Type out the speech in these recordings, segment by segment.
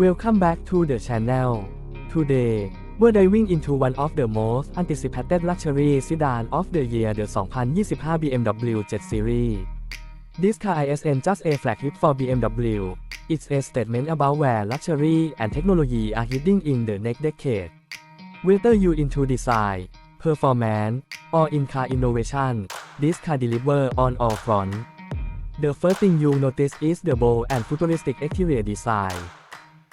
Welcome back to the channel. Today, we're diving into one of the most anticipated luxury sedan of the year, the 2025 BMW 7 Series. This car isn't just a flagship for BMW, it's a statement about where luxury and technology are heading in the next decade. Whether you into design, performance, or in-car innovation, this car deliver on all fronts. The first thing you notice is the bold and futuristic exterior design.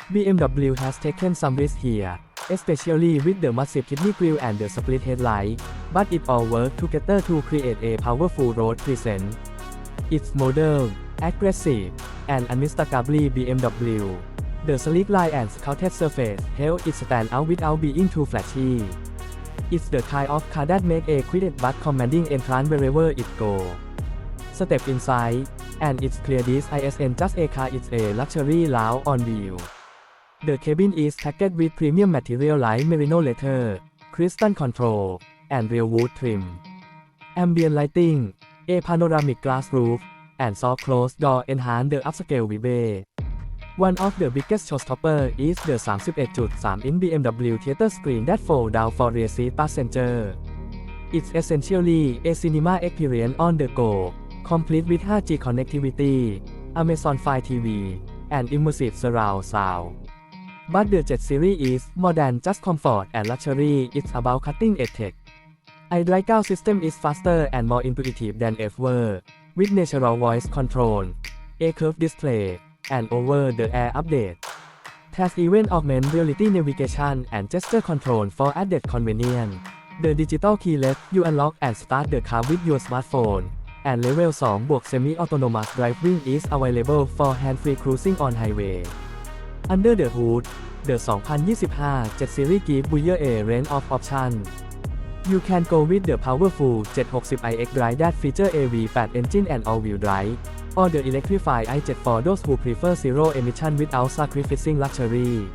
BMW has taken some risks here, especially with the massive kidney grille and the split headlight, but it all works together to create a powerful road presence. It's modern, aggressive, and unmistakably BMW. The sleek line and sculpted surface help it stand out without being too flashy. It's the kind of car that makes a quiet but commanding entrance wherever it goes. Step inside, and it's clear this isn't just a car it's a luxury lounge on wheel. The cabin is packed with premium material like merino leather, crystal control, and real wood trim. Ambient lighting, a panoramic glass roof, and soft closed door enhance the upscale vibe. One of the biggest showstopper is the 31.3-inch BMW theater screen that fold down for rear seat passenger. It's essentially a cinema experience on the go, complete with 5G connectivity, Amazon Fire TV, and immersive surround sound. But the 7 Series is more than just comfort and luxury, it's about cutting-edge tech. iDrive 9 system is faster and more intuitive than ever, with natural voice control, a curved display, and over-the-air update. Has even augmented reality navigation and gesture control for added convenience. The digital keyless you unlock and start the car with your smartphone. And level 2 บวก semi-autonomous driving is available for hand-free cruising on highway. Under the hood, the 2025 7 Series gives you a range of options. You can go with the powerful 760iX drive that feature a V8 engine and all-wheel drive, or the electrified i7 for those who prefer zero emission without sacrificing luxury.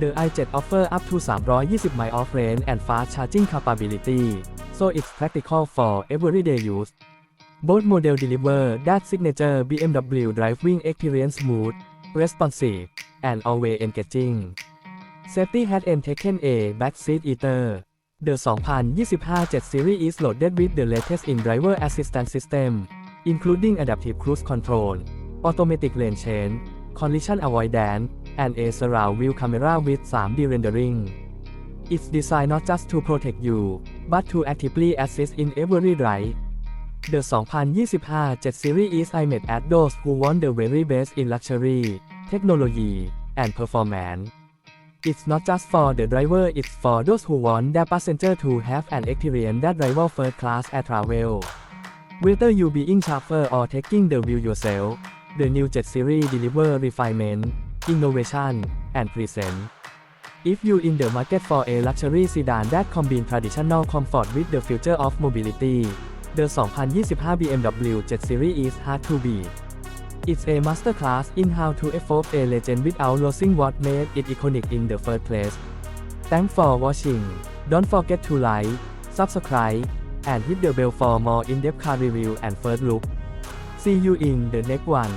The i7 offer up to 320 miles of range and fast charging capability, so it's practical for everyday use. Both models deliver that signature BMW driving experience smooth, responsive, and always engaging. Safety has been taken a backseat eater. The 2025 7 Series is loaded with the latest in driver assistance system, including adaptive cruise control, automatic lane change, collision avoidance, and a surround view camera with 3D rendering. It's designed not just to protect you, but to actively assist in every ride. The 2025 7 Series is aimed at those who want the very best in luxury, technology, and performance. It's not just for the driver, it's for those who want their passenger to have an experience that rival first class air travel. Whether you being chauffeur or taking the wheel yourself, the new 7 Series deliver refinement, innovation, and present. If you in the market for a luxury sedan that combine traditional comfort with the future of mobility, the 2025 BMW 7 Series is hard to beat. It's a masterclass in how to evolve a legend without losing what made it iconic in the first place. Thanks for watching. Don't forget to like, subscribe, and hit the bell for more in-depth car review and first look. See you in the next one.